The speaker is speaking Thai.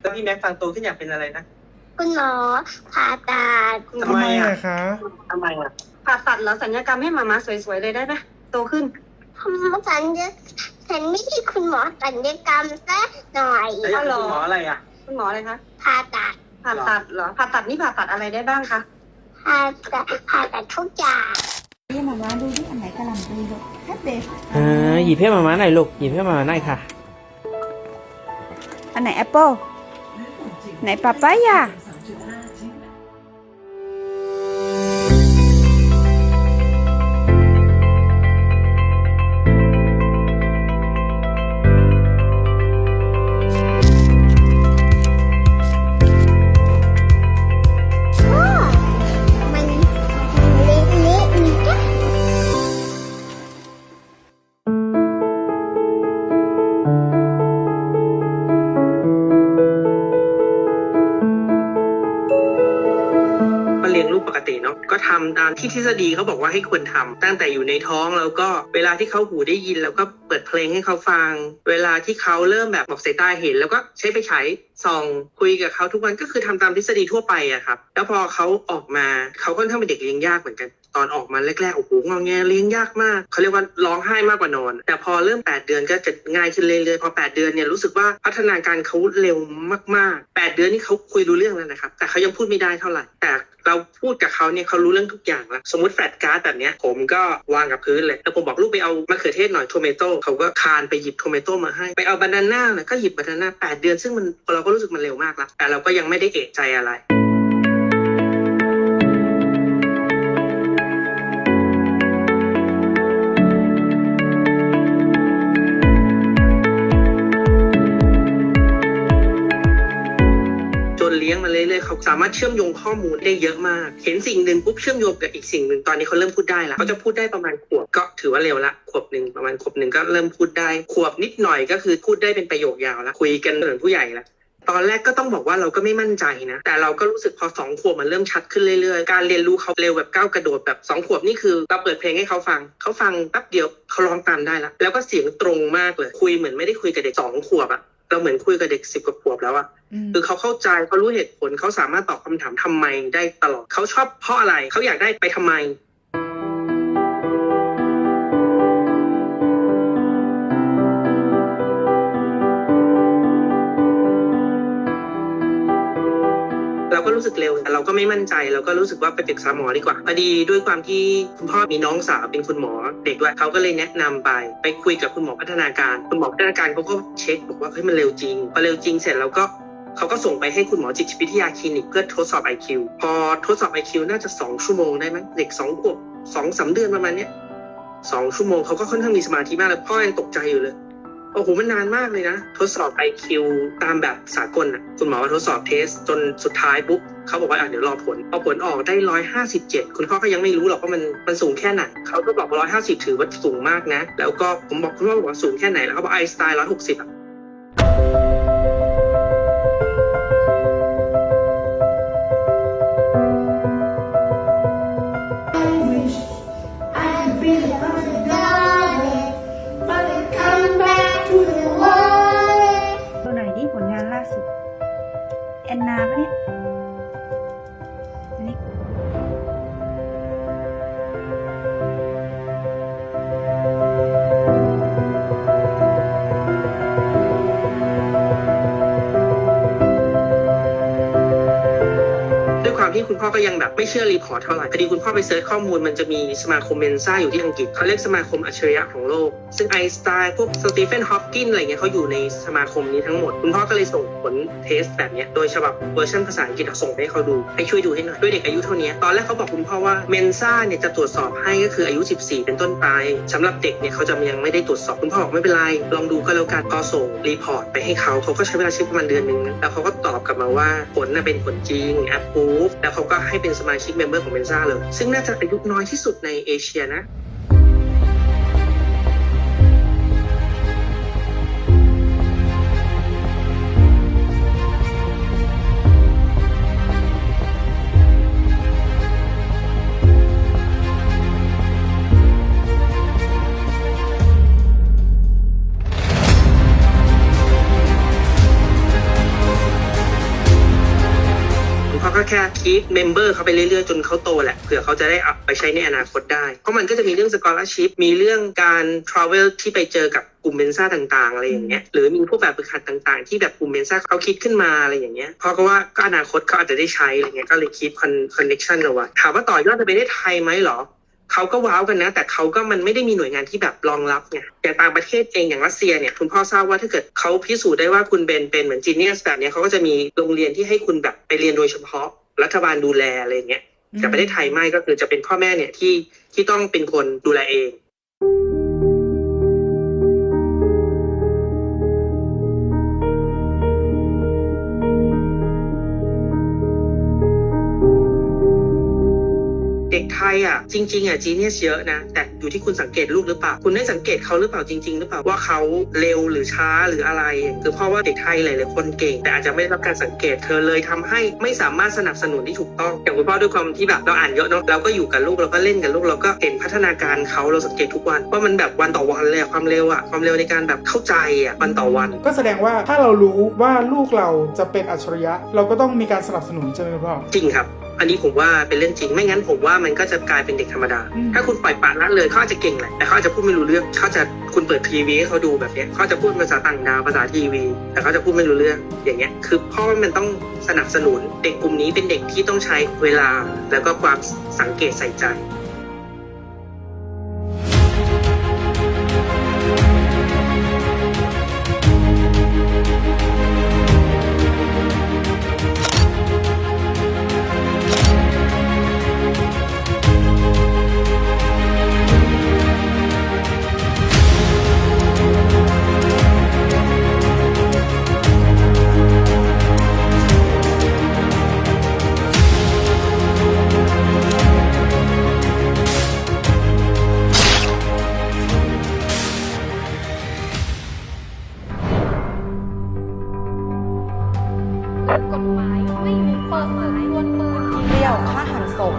แล้วพี่แม็กฟังโตขึ้นอยากเป็นอะไรนะคุณหมอผ่าตัดทำไมอะคะทำไมอะผ่าตัดแล้วสัญญกรรมให้มามาสวยๆเลยได้ไหมโตขึ้นผมสัญญาฉันไม่ใช่คุณหมอสัญญกรรมซะหน่อยแล้วอยากเป็นคุณหมออะไรอะคุณหมออะไรคะผ่าตัดผ่าตัดเหรอผ่าตัดนี่ผ่าตัดอะไรได้บ้างคะผ่าตัดผ่าตัดทุกอย่างให้มาม่าดูที่อันไหนกระหล่ำปลีลูกแค่เบสอ่าหยิบให้มาม่าหน่อยลูกหยิบให้มาม่าหน่อยค่ะ อันไหนแอปเปิล ไหนป กติเนาะก็ทำตามที่ทฤษฎีเขาบอกว่าให้ควรทำตั้งแต่อยู่ในท้องแล้วก็เวลาที่เขาหูได้ยินแล้วก็เปิดเพลงให้เขาฟัง เวลาที่เขาเริ่มแบบบอกสายตาเห็น แล้วก็ใช้ไปใช้ ส่องคุยกับเขาทุกวันก็คือทำตามทฤษฎีทั่วไปอะครับ แล้วพอเขาออกมาเขาค่อนข้างเป็นเด็กเลี้ยงยากเหมือนกัน ตอนออกมาแรกๆโอ้โหงอแงเลี้ยงยากมากเขาเรียกว่าร้องไห้มากกว่านอน แต่พอเริ่ม 8 เดือนก็จะง่ายขึ้นเรื่อยๆพอ 8 เดือนเนี่ยรู้สึกว่าพัฒนาการเขาเร็วมากๆ 8 เดือนนี่เขาคุยรู้เรื่องแล้วนะครับ แต่เขายังพูดไม่ได้เท่าไหร่แต่เราพูดกับเขาเนี่ยเขารู้เรื่องทุกอย่างแล้วสมมติแฟลตการ์ดแบบเนี้ยผมก็วางกับพื้นเลยแล้วผมบอกลูกไปเอามะเขือเทศหน่อยโทเมโต้เขาก็คานไปหยิบโทเมโต้มาให้ไปเอาบานาน่าน่อยก็หยิบบานาน่า8เดือนซึ่งมันเราก็รู้สึกมันเร็วมากแล้วแต่เราก็ยังไม่ได้เอะใจอะไรจนเลี้ยงมาเรื่อยๆเขาสามารถเชื่อมโยงข้อมูลได้เยอะมาก เห็นสิ่งหนึ่งปุ๊บเชื่อมโยงกับอีกสิ่งหนึ่งตอนนี้เขาเริ่มพูดได้แล้วเขาจะพูดได้ประมาณขวบก็ถือว่าเร็วละขวบหนึ่งประมาณขวบหนึ่งก็เริ่มพูดได้ ขวบนิดหน่อยก็คือพูดได้เป็นประโยคยาวแล้วคุยกันเหมือนผู้ใหญ่ละ ตอนแรกก็ต้องบอกว่าเราก็ไม่มั่นใจนะ แต่เราก็รู้สึกพอสองขวบมันเริ่มชัดขึ้นเรื่อยๆ การเรียนรู้เขาเร็วแบบก้าวกระโดดแบบสองขวบนี่คือเราเปิดเพลงให้เขาฟัง เขาฟังแป๊บเดียวเขาร้องตามได้แล้วแล้วก็เสียงตรงมากเลยคุยเหมือนไม่ได้คุยกับเด็กสองขวบอะเราเหมือนคุยกับเด็กสิบกว่าขวบแล้วอะคือเขาเข้าใจเขารู้เหตุผลเขาสามารถตอบคำถามทำไมได้ตลอดเขาชอบเพราะอะไรเขาอยากได้ไปทำไม เราก็รู้สึกเร็วแต่เราก็ไม่มั่นใจเราก็รู้สึกว่าไปปรึกษาหมอดีกว่าพอดีด้วยความที่คุณพ่อมีน้องสาวเป็นคุณหมอเด็กด้วยเขาก็เลยแนะนำไป ไปคุยกับคุณหมอพัฒนาการ คุณหมอพัฒนาการเขาก็เช็คบอกว่าเฮ้ยมันเร็วจริงพอเร็วจริงเสร็จเราก็เขาก็ส่งไปให้คุณหมอจิตวิทยาคลินิกเพื่อทดสอบ IQ พอทดสอบ IQ น่าจะ 2 ชั่วโมงได้ไหมเด็ก2ขวบสองสามเดือนประมาณเนี้ยสองชั่วโมงเขาก็ค่อนข้างมีสมาธิมากเลยพ่อยังตกใจอยู่เลย โอ้โหมันนานมากเลยนะ ทดสอบ IQ ตามแบบสากลน่ะคุณหมอว่าทดสอบเทส จนสุดท้ายปุ๊บเขาบอกว่าอะเดี๋ยวรอผลพอผลออกได้ร้อยห้าสิบเจ็ดคุณพ่อก็ยังไม่รู้หรอกว่ามันมันสูงแค่ไหนเขาก็บอกร้อยห้าสิบถือว่าสูงมากนะ แล้วก็ผมบอกคุณพ่อบอกว่าสูงแค่ไหนแล้วเขาบอกไอสไตล์ร้อยหกสิบ แที่คุณพ่อก็ยังแบบไม่เชื่อรีพอร์ตเท่าไหร่พอดีคุณพ่อไปเซิร์ชข้อมูลมันจะมีสมาคมเมนซ่าอยู่ที่อังกฤษเขาเรียกสมาคมอัจฉริยะของโลก ซึ่งไอสไตน์พวกสตีเฟนฮอปกินอะไรเงี้ยเขาอยู่ในสมาคมนี้ทั้งหมด คุณพ่อก็เลยส่งผลเทสแบบเนี้ยโดยฉบับเวอร์ชันภาษาอังกฤษส่งให้เขาดูให้ช่วยดูให้หน่อยด้วยเด็กอายุเท่านี้ตอนแรกเขาบอกคุณพ่อว่าเมนซ่าเนี่ยจะตรวจสอบให้ก็คืออายุ 14 เป็นต้นไปสำหรับเด็กเนี่ยเขาจะยังไม่ได้ตรวจสอบคุณพ่อบอกไม่เป็นไรลองดูก็แล้วกันก็ส่งรีพอร์ตไปให้เขาเขาก็ใช้เวลาเช็คประมาณเดือนหนึ่งแล้วเขาก็ตอบกลับมาว่าผลน่ะเป็นผลจริง approve แแล้วเขาก็ให้เป็นสมาชิกเมมเบอร์ของเบนซ่าเลย ซึ่งน่าจะอายุน้อยที่สุดในเอเชียนะ แค่คีปเมมเบอร์เขาไปเรื่อยๆ จนเขาโตแหละเผื่อเขาจะได้อาไปใช้ในอนาคตได้ เพราะมันก็จะมีเรื่องสกอ l ชิพมีเรื่องการทราเวลที่ไปเจอกับกลุ่มเบนซ่าต่างๆ อะไรอย่างเงี้ยหรือมีพวกแบบฝึกหัดต่างๆ ที่แบบกลุ่มเบนซ่าเขาคิดขึ้นมาอะไรอย่างเงี้ยเพราะก็ว่าก็อนาคตเขาอาจจะได้ใช้อะไรเงี้ยก็เลยคีปคอนเนคชันเอาไว้ถามว่าต่อยอดจะไปได้ไทยไหมเหรอ เขาก็ว้าวกันนะ แต่เขาก็มันไม่ได้มีหน่วยงานที่แบบรองรับไงอย่างต่างประเทศเองอย่างรัสเซียเนี่ยคุณพ่อทราบว่าถ้าเกิดเขาพิสูจน์ได้ว่าคุณเบนเป็นเหมือนจีเนียสแบบเนี้ยเขาก็จะมีโรงเรียนที่ให้คุณแบบไปเรียนโดยเฉพาะ รัฐบาลดูแลอะไรเงี้ยแต่ประเทศไทยไม่ก็คือจะเป็นพ่อแม่เนี่ยที่ที่ต้องเป็นคนดูแลเอง เด็กไทยอะจริงๆอะจีเนียสเยอะนะ แต่อยู่ที่คุณสังเกตลูกหรือเปล่า คุณได้สังเกตเขาหรือเปล่าจริง ๆ หรือเปล่าว่าเขาเร็วหรือช้าหรืออะไรคือเพราะว่าเด็กไทยหลายๆคนเก่ง แต่อาจจะไม่ได้รับการสังเกตเธอเลยทำให้ไม่สามารถสนับสนุนที่ถูกต้องอย่างคุณพ่อด้วยความที่แบบเราอ่านเยอะเนาะเราก็อยู่กับลูกเราก็เล่นกับลูกเราก็เห็นพัฒนาการเขาเราสังเกตทุกวันว่ามันแบบวันต่อวันเลยอะความเร็วอะความเร็วในการแบบเข้าใจอะวันต่อวัน ก็แสดงว่าถ้าเรารู้ว่าลูกเราจะเป็นอัจฉริยะ เราก็ต้องมีการสนับสนุนใช่ไหมพ่อจริงครับ อันนี้ผมว่าเป็นเรื่องจริง ไม่งั้นผมว่ามันก็จะกลายเป็นเด็กธรรมดาอืมถ้าคุณปล่อยปละละเลยเขาอาจจะเก่งแหละแต่เขาอาจจะพูดไม่รู้เรื่องเขาจะคุณเปิดทีวีให้เขาดูแบบเนี้ยเขาจะพูดภาษาต่างดาวภาษาทีวี แต่เขาจะพูดไม่รู้เรื่องอย่างเงี้ยคือพ่อมันต้องสนับสนุนเด็กกลุ่มนี้เป็นเด็กที่ต้องใช้เวลาแล้วก็ความสังเกตใส่ใจ กฎหมายไม่มีเปิดเผยวนปืนเรี้ยวฆ่าหันศพ